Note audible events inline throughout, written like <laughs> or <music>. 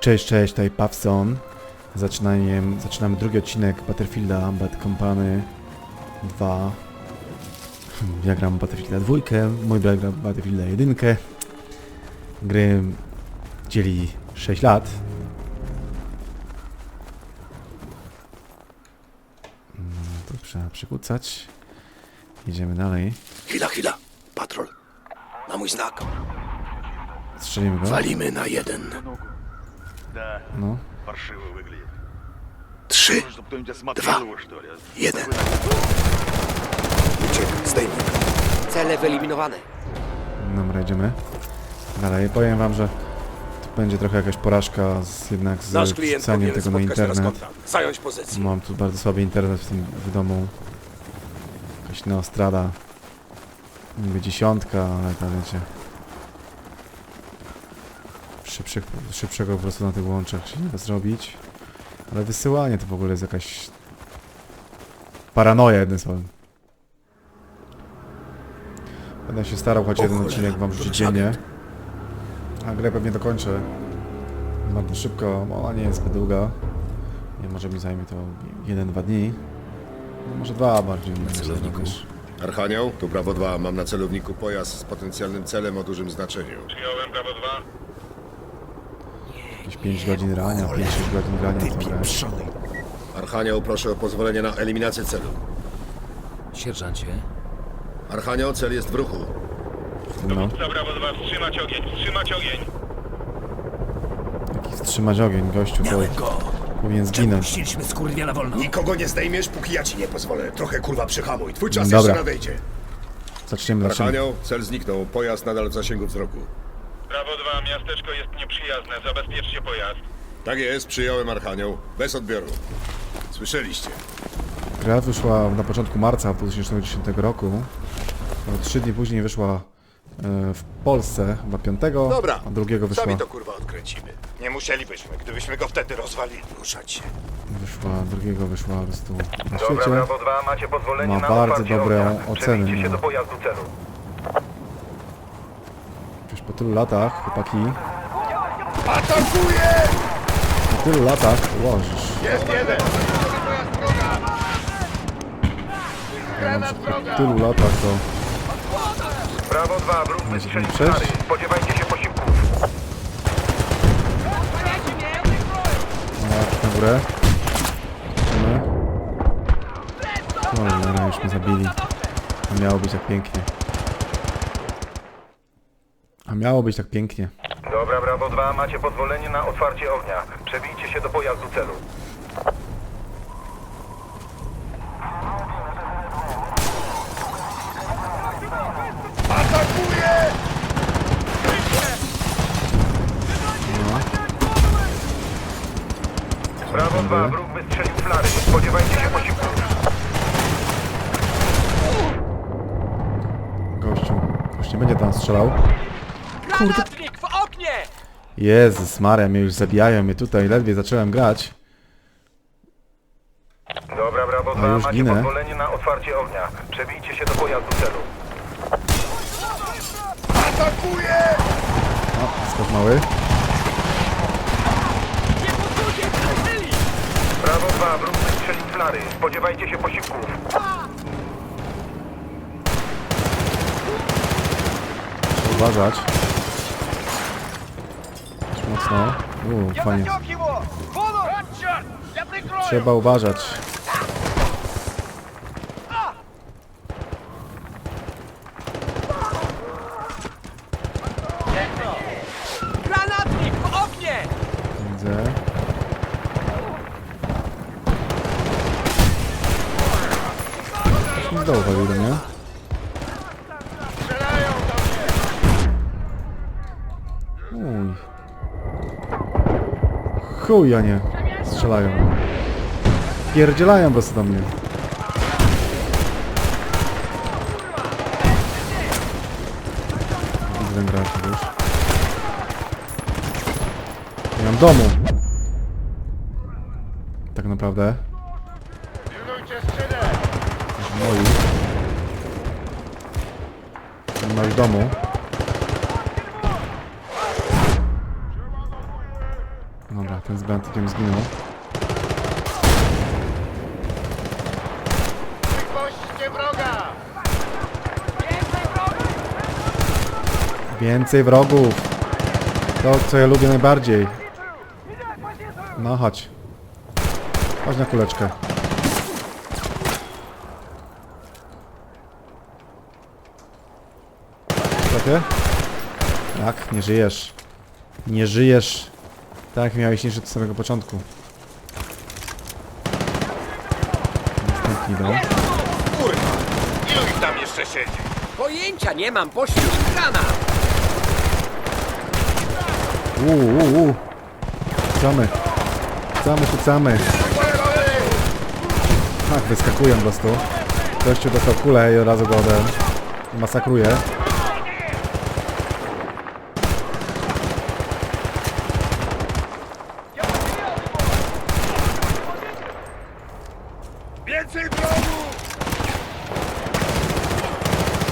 Cześć, cześć, tutaj Pawson. Zaczynaniem, zaczynamy drugi odcinek Battlefielda Bad Company 2. <laughs> Ja gram Battlefielda 2, mój brat gra Battlefielda 1. Gry dzieli 6 lat. Mm, To trzeba przykucać. Jedziemy dalej. Chwila, chwila. Patrol. Na mój znak. Strzelimy go. Walimy na jeden. Да, No. паршиво выглядит. Trzy, Нужно, чтобы кто-нибудь осмотрел его, что ли. jeden. Uciek, zdejmij go. Cele wyeliminowane. Dobra, idziemy. Dalej. Powiem wam, że to będzie trochę jakaś porażka z, jednak z Nasz klient wrzucaniem powinien tego na spotkać teraz internet. kontrakt. Zająć pozycję. Mam tu bardzo słaby internet w tym w domu. Jakaś neostrada. Niby dziesiątka, ale to wiecie. Szybszych, szybszego po prostu na tych łączach się nie da zrobić. Ale wysyłanie to w ogóle jest jakaś paranoja jednym słowem. Będę się starał choć O jeden cholera, odcinek wam nasz dziennie. A grę pewnie dokończę bardzo szybko, bo ona nie jest zbyt długa. Nie może mi zajmie to 1-2 dni. No, może dwa bardziej. Na celowniku. Archanioł, tu Brawo 2. Mam na celowniku pojazd z potencjalnym celem o dużym znaczeniu. Przyjąłem prawo 2. Jakieś 5 godzin grania, 5-6 godzin grania grę. Pieprzony. Archanioł, proszę o pozwolenie na eliminację celu. Sierżancie, Archanioł, cel jest w ruchu. No, Dowódca prawo 2, wstrzymać ogień, wstrzymać ogień. jaki wstrzymać ogień, gościu to Miałem go. powinien zginąć. Puściliśmy skurwia na wolno. Nikogo nie zdejmiesz, póki ja ci nie pozwolę. Trochę kurwa przyhamuj. Twój czas Dobra. jeszcze nadejdzie. Zaczniemy, zaczniemy. Archanioł, cel zniknął. Pojazd nadal w zasięgu wzroku. Prawo 2, miasteczko jest nieprzyjazne, zabezpieczcie pojazd. Tak jest, przyjąłem Archanioł. Bez odbioru. Słyszeliście. Gra wyszła na początku marca 2010 roku. No, Trzy dni później wyszła e, w Polsce, chyba 5, Dobra, a drugiego wyszła, Sami to kurwa odkręcimy. Nie musielibyśmy, gdybyśmy go wtedy rozwalili. Ruszać się. wyszła, drugiego wyszła po prostu na Dobra, świecie. Brawo 2, macie pozwolenie Ma na bardzo otwarcie dobre ognia. oceny, Przebijcie się do pojazdu celu. Już po tylu latach, chłopaki. Atakuje! Po tylu latach, łożysz. Jest jeden! Po tylu latach to Brawo 2, wróg wystrzelił przejść? stary. Spodziewajcie się posiłków. na, na górę. Zobaczymy. Cholera, już mnie zabili. A miało być tak pięknie. A miało być tak pięknie. Dobra, Brawo 2, macie pozwolenie na otwarcie ognia. Przebijcie się do pojazdu celu. Brawo 2, wróg wystrzelił flary. Spodziewajcie się posiłków. Gościu, już nie będzie tam strzelał. Granatnik w oknie! Jezus Maria, mnie już zabijają mnie tutaj, ledwie zacząłem grać. Dobra, Brawo A 2, już macie ginę. pozwolenie na otwarcie ognia. Przebijcie się do pojazdu celu. O, skok mały. Brawo 2, wróg wystrzelił flary. Spodziewajcie się posiłków. Uważać. Mocno. Uuu, fajnie. Trzeba uważać. Granatnik w oknie! Widzę. Coś mi z dołu walił do mnie. Uj. Chuj, a nie. Strzelają. Pierdzielają prostu do mnie. Widzę ten gracz już. Nie mam domu. Tak naprawdę. Moi. Nie ma już domu. Ten z granatnikiem zginął. Więcej wrogów! To, co ja lubię najbardziej. No, chodź. Chodź na kuleczkę. Lepiej? Tak, nie żyjesz. Nie żyjesz. Tak miałeś nie żyć od samego początku. Następni dom. Ilu ich tam jeszcze siedzi? Pojęcia nie mam, poślij im granat! Uuu, uuu, uuu. Rzucamy. Rzucamy, rzucamy. Ach, wyskakują po prostu. Gościu dostał kulę i od razu go ode... masakruje. Więcej wrogów!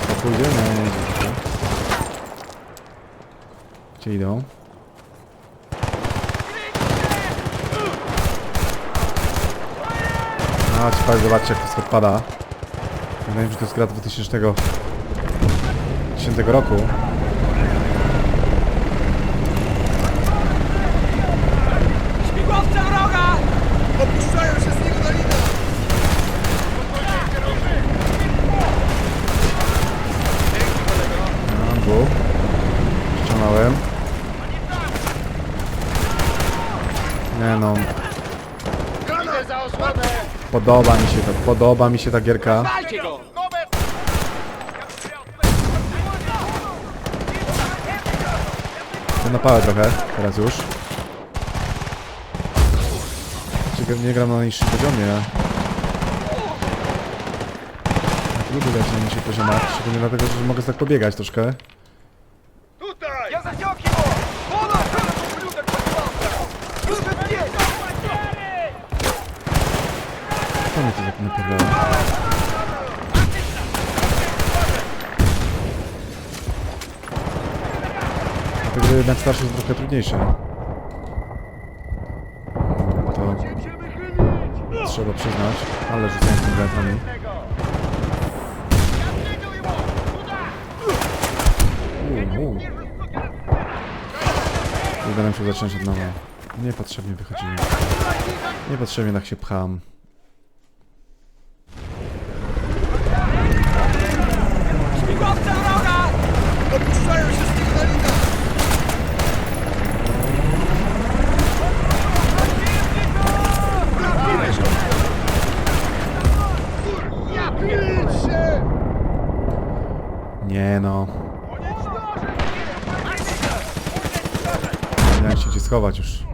To pójdzie? Nie, nie, nie. nie. Gdzie idą? A, ciekawe, zobaczcie jak to skąd pada. Wydaje mi się, że to jest gra 2010 roku. Śmigłowce wroga! Opuszczają się z niego dolina! Mam był. Ściągnąłem. Nie no. Podoba mi się to, podoba mi się ta gierka. Walcie trochę, teraz już. Ciekawe, nie gram na najniższym poziomie. Lubię grać na niższych poziomach, szczególnie dlatego, że mogę tak pobiegać troszkę. Mnie to tak napierdala? Dlatego, jednak starszy jest trochę trudniejsze. To trzeba przyznać, ale rzucają tym granatami. Uda się zacząć od nowa. Niepotrzebnie wychodzimy. Niepotrzebnie tak się pcham. Śmigłowce wroga! Opuszczają się z niego dolina! Idź się! Nie no. Miałem się gdzie schować już.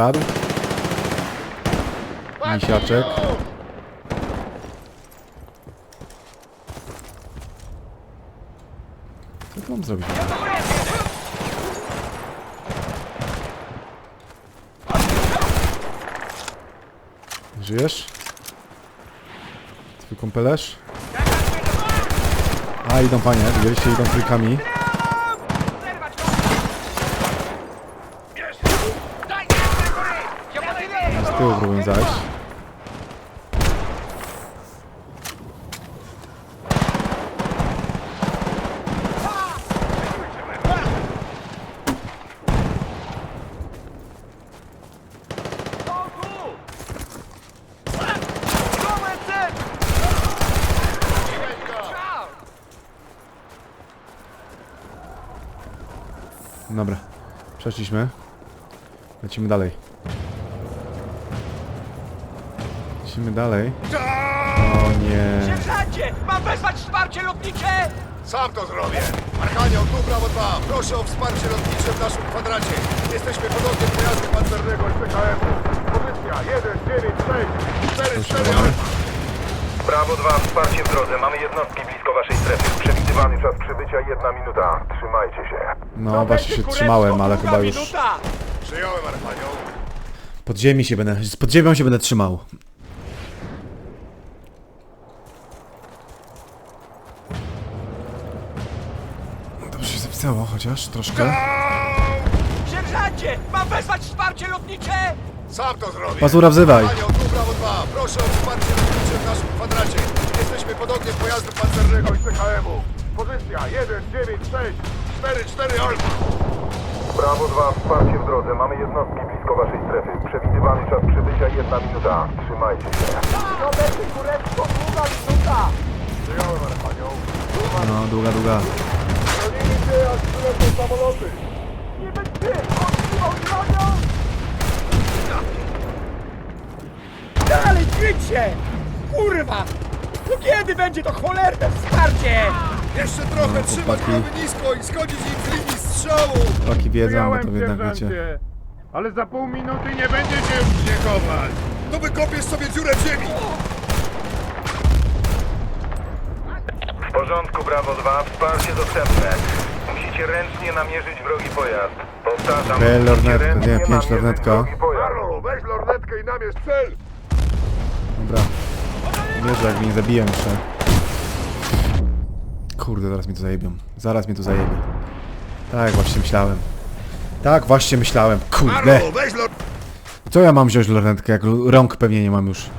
Kolejny padł. Misiaczek. Co tu mam zrobić? Żyjesz? Twój kąpelerz? A, idą panie, widzieliście, idą trójkami. Tyłu próbuję zajść. Dobra, przeszliśmy. Lecimy dalej. Lecimy dalej. O nie. Sierżancie! Mam wezwać wsparcie lotnicze! Sam to zrobię! Archanioł, tu Brawo 2! Proszę o wsparcie lotnicze w naszym kwadracie! Jesteśmy pod ogniem pojazdu pancernego SPKM. Pozycja 1, 9, 6, 4, 4, Przeładowany. Brawo 2, wsparcie w drodze. Mamy jednostki blisko waszej strefy. Przewidywany czas przybycia jedna minuta. Trzymajcie się. No właśnie się trzymałem, ale chyba już Minuta! Przyjąłem Archanioł. Pod ziemi się będę, z pod ziemią się będę trzymał. Dobrze się zapisało chociaż troszkę. Sierżancie! Mam wezwać wsparcie lotnicze! Sam to zrobię. Pazura wzywaj. Arkanio, tu Brawo 2. Proszę o wsparcie lotnicze w naszym kwadracie. Jesteśmy pod ogniem pojazdu pancernego i PKM-u. Pozycja 1, 9, 6, 4, 4 Alfa. Brawo 2, wsparcie w drodze. Mamy jednostki blisko waszej strefy. Przewidywany czas przybycia jedna minuta. Trzymajcie się. Długa minuta! Przyjąłem Arkanio. No, długa, długa. Się, aż przylecą samoloty. Nie będzie! Dalej, się! Kurwa! No kiedy będzie to cholerne wsparcie? Jeszcze trochę No, trzymać chłopaki. głowy nisko i schodzić im z linii strzału! Chłopaki wiedzą, bo to jednak wiecie. Ale za pół minuty nie będziecie już gdzie chować. To wykopiesz sobie dziurę w ziemi! Porządku, Brawo 2, wsparcie dostępne. Musicie ręcznie namierzyć wrogi pojazd. Powtarzam, musicie lornetka, ręcznie nie, pięć namierzyć lornetka. wrogi pojazd. Marlo, weź lornetkę i namierz cel. Dobra. Wierzę, jak mnie nie zabiją jeszcze. Kurde, zaraz mnie tu zajebią. Zaraz mnie tu zajebie. Tak właśnie myślałem. Tak właśnie myślałem. Kurde. Weź. Co ja mam wziąć lornetkę, jak rąk pewnie nie mam już.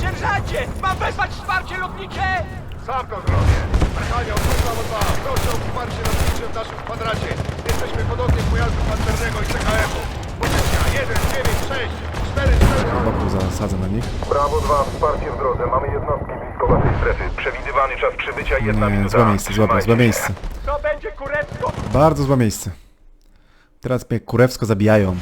Sierżancie! Mam wezwać wsparcie lotnicze! Sam to zrobię. Arkanio, tu Brawo 2. Proszę o wsparcie lotnicze w naszym kwadracie. Jesteśmy pod ogniem pojazdu pancernego i PKM-u. Pozycja 1, 9, 6, 4, 4 Boku zasadzę na nich. Brawo 2, wsparcie w drodze. Mamy jednostki blisko waszej strefy. Przewidywany czas przybycia jedna Nie, minuta. złe miejsce, złe, złe miejsce. To będzie kurewsko Bardzo złe miejsce. Teraz mnie kurewsko zabijają.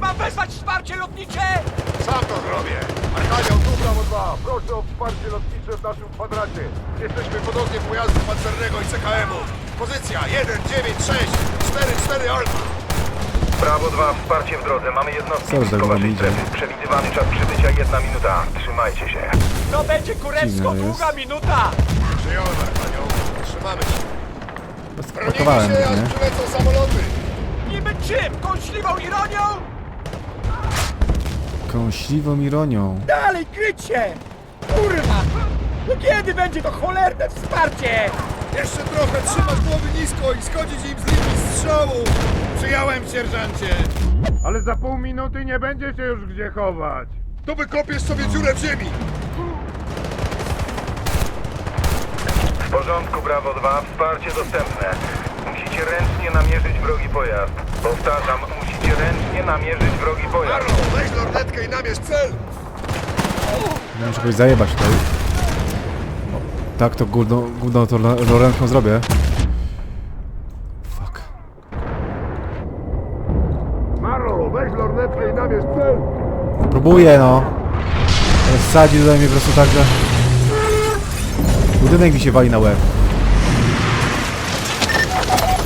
Mam wezwać wsparcie lotnicze! Sam to zrobię. Arkanio, tu Brawo 2. Proszę o wsparcie lotnicze w naszym kwadracie. Jesteśmy pod ogniem pojazdu pancernego i CKM-u. Pozycja 1, 9, 6, 4, 4 Alfa. Brawo 2, wsparcie w drodze. Mamy jednostki Co blisko waszej strefy. Przewidywany czas przybycia jedna minuta. Trzymajcie się. To będzie kurewsko Dziwne jest. długa minuta! Przyjąłem Arkanio. Trzymamy się. Bronimy Spakowałem się, aż nie? przylecą samoloty. Niby czym? Kąśliwą ironią? Kąśliwą ironią. Dalej, kryć się! Kurwa! No kiedy będzie to cholerne wsparcie? Jeszcze trochę trzymać głowy nisko i schodzić im z linii strzału! Przyjąłem, sierżancie! Ale za pół minuty nie będzie się już gdzie chować. To wykopiesz sobie dziurę w ziemi! W porządku, Brawo 2, wsparcie dostępne. Musicie ręcznie namierzyć wrogi pojazd. Powtarzam, musicie ręcznie namierzyć wrogi pojazd. Marlo, weź lornetkę i namierz cel! Nie muszę kogoś zajebać tutaj. O, tak to gówno, gówno to lo- lorentką zrobię. Fuck. Marlo, weź lornetkę i namierz cel. No próbuję no. Ale Wsadzi tutaj mnie po prostu tak, że... Budynek mi się wali na łeb.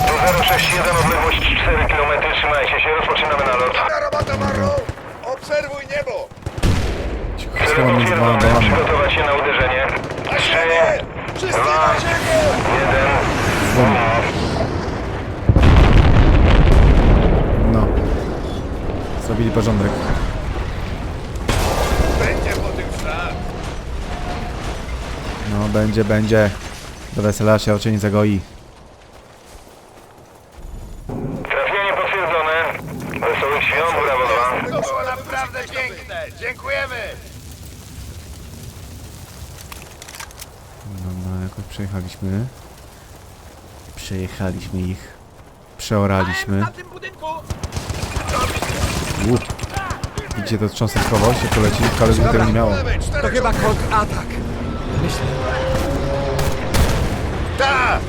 Tu 061, odległość 4 km, trzymajcie się, rozpoczynamy nalot. Dobra robota, Marlo! Obserwuj niebo! Schowam między dwoma domami. Przygotować się na uderzenie. Na 3, ziemię! Wszyscy na ziemię! 1. No. Zrobili porządek. Będzie po tym szlak! No, będzie, będzie. Do wesela się oczy nie zagoi. Trafienie potwierdzone. Wesołych świąt, brawo 2. To było naprawdę piękne. Dziękujemy. No, no, jakoś przejechaliśmy. Przejechaliśmy ich. Przeoraliśmy. Na tym budynku! Łup. Widzicie to cząsteczkowość, jak to leci? Kale tego nie miało. To chyba kontratak. Tak.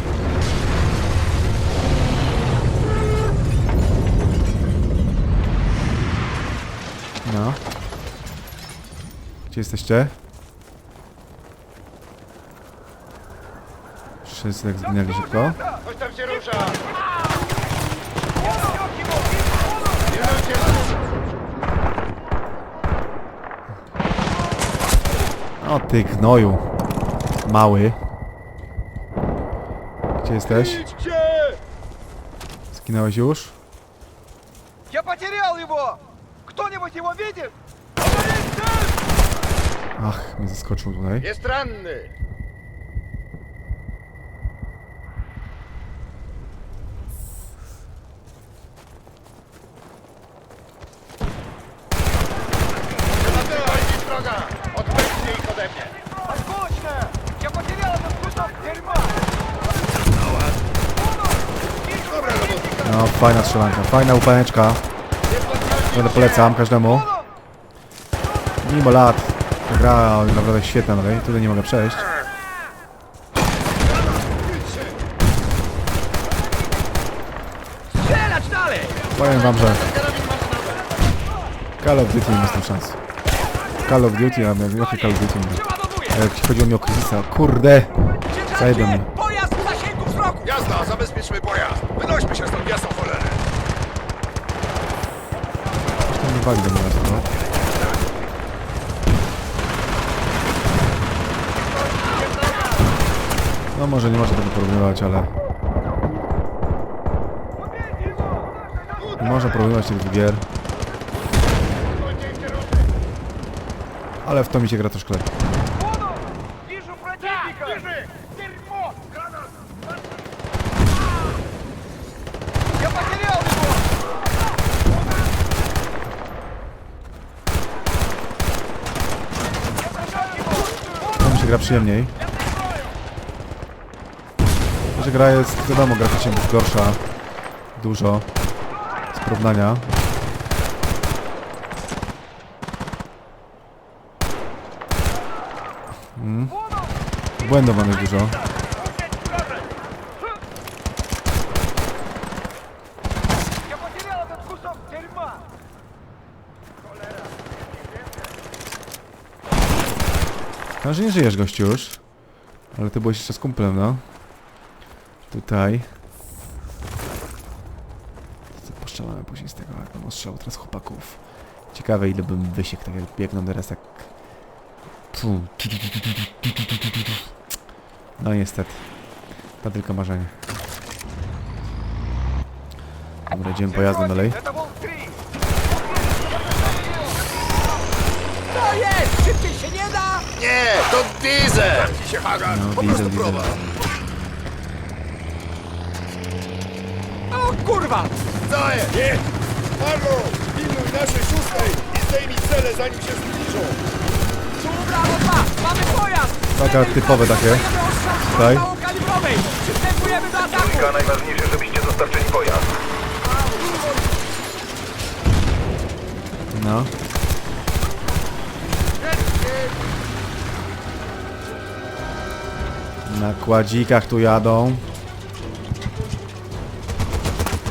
No. Gdzie jesteście? Wszyscy tak zginęli szybko. Coś tam się rusza! O ty gnoju. Mały. Gdzie jesteś? Idźcie! Zginąłeś już? Я потерял его! Кто-нибудь его видит? Ach, mnie zaskoczył tutaj. Jest ranny! Strzelanka, fajna upaneczka. Będę polecam każdemu. Mimo lat. Ta gra naprawdę świetna, dalej. Tutaj nie mogę przejść. Powiem wam, że Call of Duty nie ma z tym szans. Call of Duty, a jakie Call of Duty Jak chodziło mi o Cryzisa, kurde! Zajebę mnie. Pojazd w zasięgu wzroku! Jazda, zabezpieczmy pojazd. Wynośmy się stąd, jasną wali do raz, no. Może nie można tego porównywać, ale... Nie można porównywać tych gier. Ale w to mi się gra troszkę lepiej. Gra przyjemniej. Że gra jest, wiadomo, graficznie jest gorsza. Dużo. Z porównania. Mm. Błędów mamy dużo. No, że nie żyjesz, gościu już. Ale ty byłeś jeszcze z kumplem, no. Tutaj. Co postrzelamy później z tego, jak mam ostrzał teraz chłopaków. Ciekawe, ile bym wysiekł, tak jak biegną teraz, tak... No niestety. To tylko marzenie. Dobra, idziemy pojazdem dalej. Jest! Szybciej się nie da! Nie, to Diesel! Się, Hagar! No, po prostu diesel. prowadź! O kurwa! Co jest? Nie! Marlo, pilnuj naszej szóstej i zdejmij cele, zanim się zbliżą. Tu brawo dwa! Mamy pojazd! Taka typowe takie. Tutaj. kalibrowej! Przystępujemy do ataku! Dwójka, najważniejsze, żebyście dostarczyli pojazd. No. Na kładzikach tu jadą.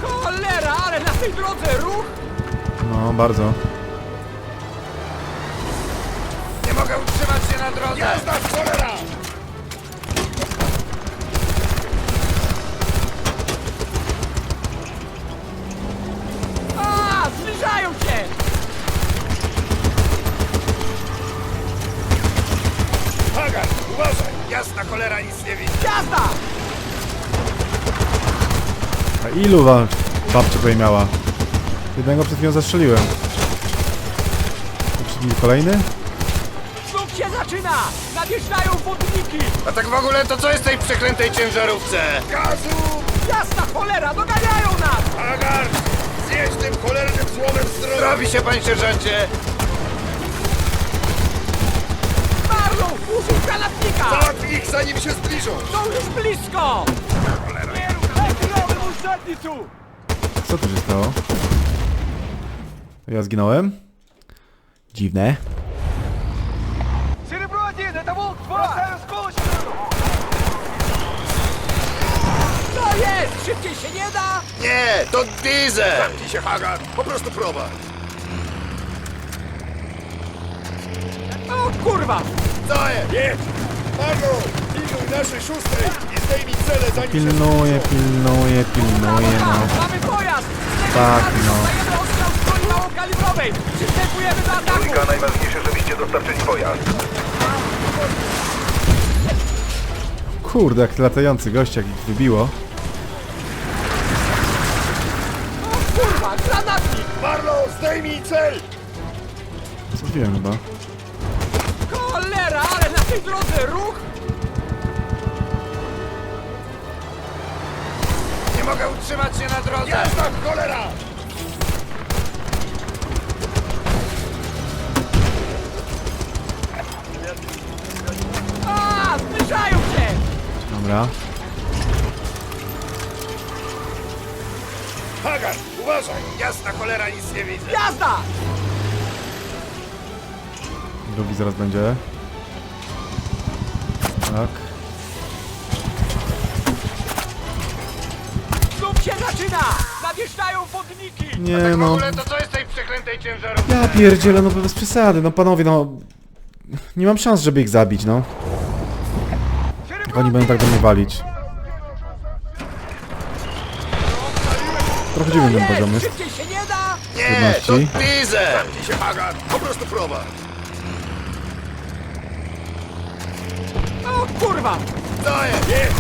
Cholera, ale na tej drodze ruch! No, bardzo. Cholera, nic nie widzi. Jazda! A ilu wam babcia tutaj miała? Jednego przed chwilą zastrzeliłem. Przed nim kolejny? Znów się zaczyna! Nadjeżdżają wodniki! A tak w ogóle to co jest w tej przeklętej ciężarówce? Gazu! Jasna cholera, doganiają nas! Hagar! Zjedź tym cholernym złomem z drogi! Robi się, panie sierżancie! granatnika! Załatw ich, zanim się zbliżą! Są już blisko! Lepiej mój zadnicu! Co tu się stało? To ja zginąłem? Dziwne. Серебро один, это Волк 2! Бросаю сколочную! To jest! Szybciej się nie da! Nie, to Diesel! Zamknij się, Hagar! Po prostu prowadź! O kurwa! Co jest? Jedź! Marlo, pilnuj naszej szóstej i zdejmij cele zanim się Pilnuję, pilnuję, pilnuję, no. Mamy pojazd! Tak, no. Dostajemy ostrzał z broni małokalibrowej! Przystępujemy do ataku! Trójka, najważniejsze, żebyście dostarczyli pojazd. Kurde, jak latający gość, jak ich wybiło. O kurwa, granatnik! Marlo, zdejmij cel! Co wiem chyba. Cholera, ale na tej drodze ruch! Nie mogę utrzymać się na drodze! Jazda, cholera! A, zbliżają się! Dobra. Hagar, uważaj! Jasna cholera, nic nie widzę! Jazda! Drugi zaraz będzie. Tak. Znów się zaczyna! Nadjeżdżają podniki! Nie W no. ogóle to co jest tej przeklętej ciężarówce? Ja pierdzielę, no bez przesady, no panowie, no... Nie mam szans, żeby ich zabić, no. Jak oni będą tak do mnie walić. Trochę dziwny ten poziom jest. Szybciej się nie da! Nie, to Trudności. diesel! Zamknij się! Po prostu prowadź! Kurwa! Co jest?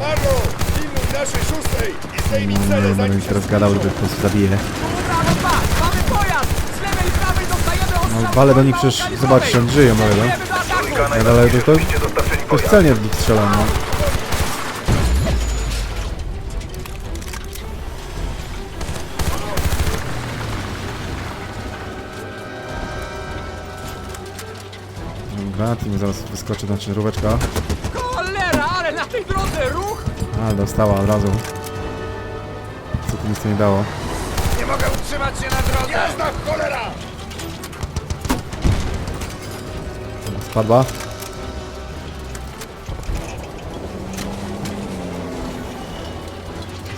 Marlo, pilnuj naszej szóstej i zdejmij No, cele będę zanim ich się teraz gadał, żeby po prostu zabiję. Brawo dwa! Mamy pojazd! Z lewej i prawej dostajemy ostrzał No, walę do nich przecież, zobaczcie, on żyje, mówię, no. Przystępujemy do ataku! Trójka, Ja dalej najważniejsze, to, to, jest celnie w nich strzelam, no. Granat i mi zaraz wyskoczy na ciężaróweczka. Cholera, ale na tej drodze ruch! A, dostała od razu. Co tu nic to nie dało. Nie mogę utrzymać się na drodze! Jazda, cholera! Spadła.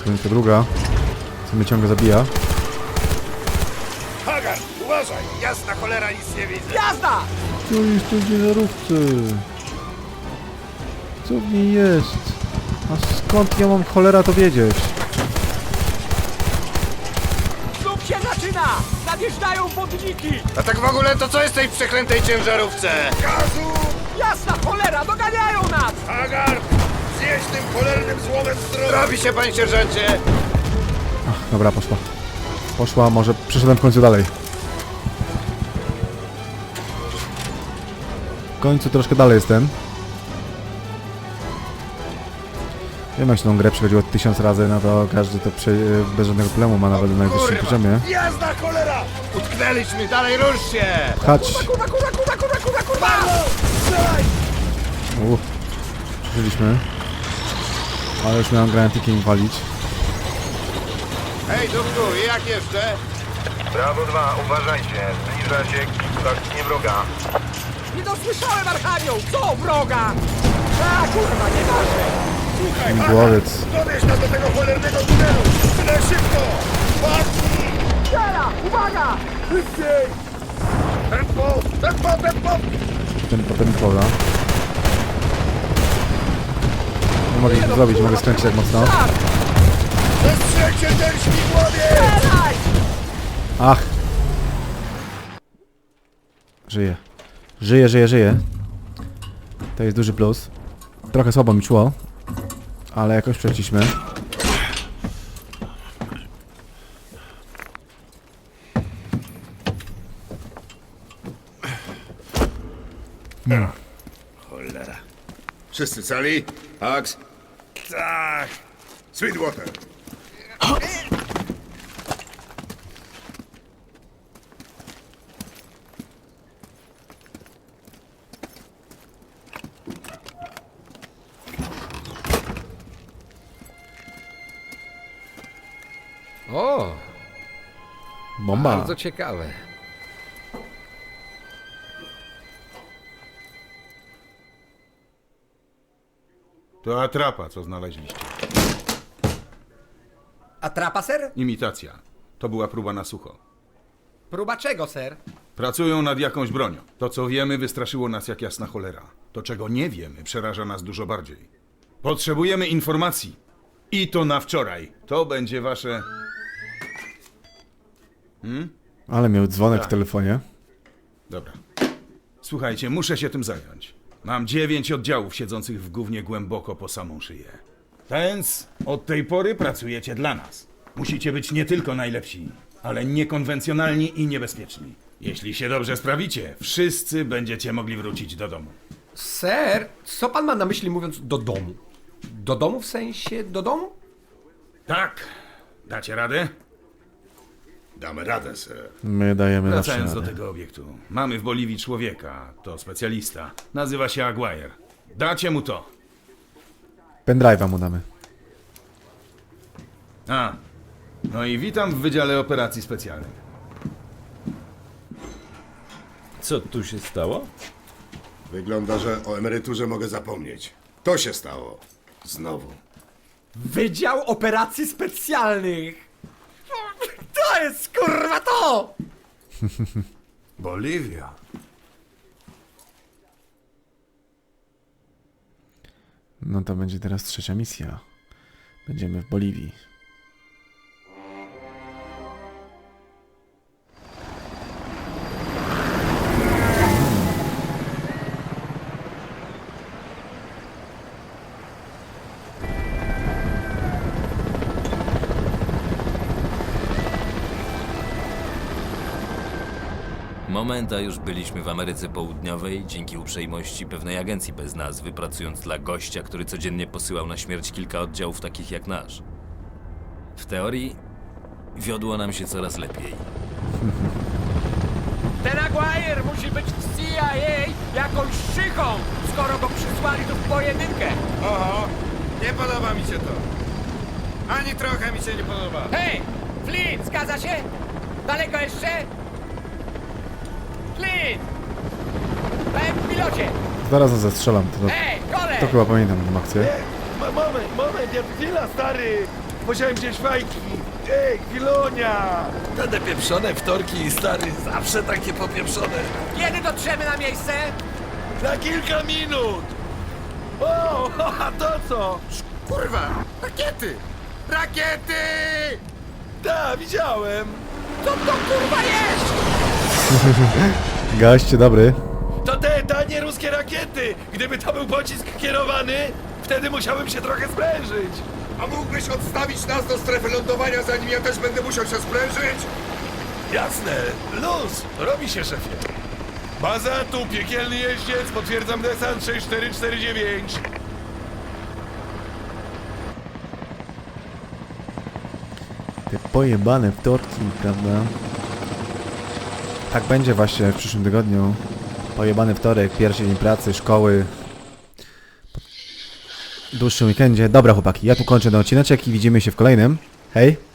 Skończy druga. Co mnie ciągle zabija. Hagar, uważaj! Jasna cholera, nic nie widzę! Jazda! Co jest tu w ciężarówce? Co w niej jest? A skąd ja mam cholera to wiedzieć? Znów się zaczyna! Nadjeżdżają podniki! A tak w ogóle to co jest tej przeklętej ciężarówce? Gazu! Jasna cholera, doganiają nas! Hagar! Zjedź tym cholernym złomem z drogi! Robi się, panie sierżancie! Dobra, poszła. Poszła, może przeszedłem w końcu dalej. Końcu troszkę dalej jestem. Wiem jak się tą grę przechodziło tysiąc razy, no to każdy to prze... bez żadnego problemu ma nawet na najwyższym kurwa. poziomie. Jazda, cholera! Utknęliśmy, dalej rusz się! Chać! Kurwa, kurwa, kurwa, kurwa, kurwa, kurwa! Strzelaj! Uff, przeżyliśmy. Ale już miałem granatikiem walić. Hej, Dubku, i jak jeszcze? Brawo 2, uważajcie. Zbliża się akcja wroga. Nie dosłyszałem, Archanioł! Co, wroga? A, kurwa, nieważne! Słuchaj, Hagar! Głowiec. Dowieź nas do tego cholernego tunelu! Tyle szybko! Patrz! Jara, uwaga! Szybciej! Tempo! Tempo, tempo! Ten potem pola. Nie mogę nic zrobić, mogę skręcić tak mocno. Zestrzelcie ten śmigłowiec! Ach! Żyje. Żyje, żyje, żyje. To jest duży plus. Trochę słabo mi czuło. Ale jakoś przeszliśmy. Cholera. Wszyscy cali? Ax? Tak. Sweetwater. Bomba. bardzo ciekawe. To atrapa, co znaleźliście. Atrapa, ser? Imitacja. To była próba na sucho. Próba czego, ser? Pracują nad jakąś bronią. To, co wiemy, wystraszyło nas jak jasna cholera. To, czego nie wiemy, przeraża nas dużo bardziej. Potrzebujemy informacji. I to na wczoraj. To będzie wasze... Ale miał dzwonek Tak. w telefonie. Dobra. Słuchajcie, muszę się tym zająć. Mam dziewięć oddziałów siedzących w gównie głęboko po samą szyję. Więc od tej pory pracujecie dla nas. Musicie być nie tylko najlepsi, ale niekonwencjonalni i niebezpieczni. Jeśli się dobrze sprawicie, wszyscy będziecie mogli wrócić do domu. Ser, co pan ma na myśli mówiąc do domu? Do domu w sensie do domu? Tak? Dacie radę? Damy radę, sir. My dajemy zawsze Wracając do radę. tego obiektu. Mamy w Boliwii człowieka, to specjalista. Nazywa się Aguirre. Dacie mu to. Pendrive'a mu damy. A, no i witam w Wydziale Operacji Specjalnych. Co tu się stało? Wygląda, że o emeryturze mogę zapomnieć. To się stało. Znowu. Wydział Operacji Specjalnych! To jest kurwa to! <laughs> Boliwia. No to będzie teraz trzecia misja. Będziemy w Boliwii. Momenta już byliśmy w Ameryce Południowej dzięki uprzejmości pewnej agencji bez nazwy, pracując dla gościa, który codziennie posyłał na śmierć kilka oddziałów takich jak nasz. W teorii wiodło nam się coraz lepiej. <laughs> Ten Aguirre musi być w CIA jakąś szychą, skoro go przysłali tu w pojedynkę. Oho, nie podoba mi się to. Ani trochę mi się nie podoba. Hej! Flint, zgadza się? Daleko jeszcze? Flint! Panie pilocie! Zaraz go zastrzelam. To, Hej, kole! to chyba pamiętam tę akcję. Moment, moment, ja chwila, stary. Musiałem gdzieś fajki. Ej, chwilonia. Te pieprzone wtorki, stary, zawsze takie popieprzone. Kiedy dotrzemy na miejsce? Na kilka minut. O, <laughs> a to co? Kurwa! Rakiety! Rakiety! Da, widziałem. Co to kurwa jest? <laughs> Gaście, dobry. To te tanie ruskie rakiety. Gdyby to był pocisk kierowany, wtedy musiałbym się trochę sprężyć. A mógłbyś odstawić nas do strefy lądowania, zanim ja też będę musiał się sprężyć? Jasne, luz, robi się szefie. Baza tu, piekielny jeździec, potwierdzam desant 6449. Te pojebane wtorki, prawda? Tak będzie właśnie w przyszłym tygodniu. Pojebany wtorek, pierwszy dzień pracy, szkoły. Po dłuższym weekendzie. Dobra chłopaki, ja tu kończę ten odcineczek i widzimy się w kolejnym. Hej!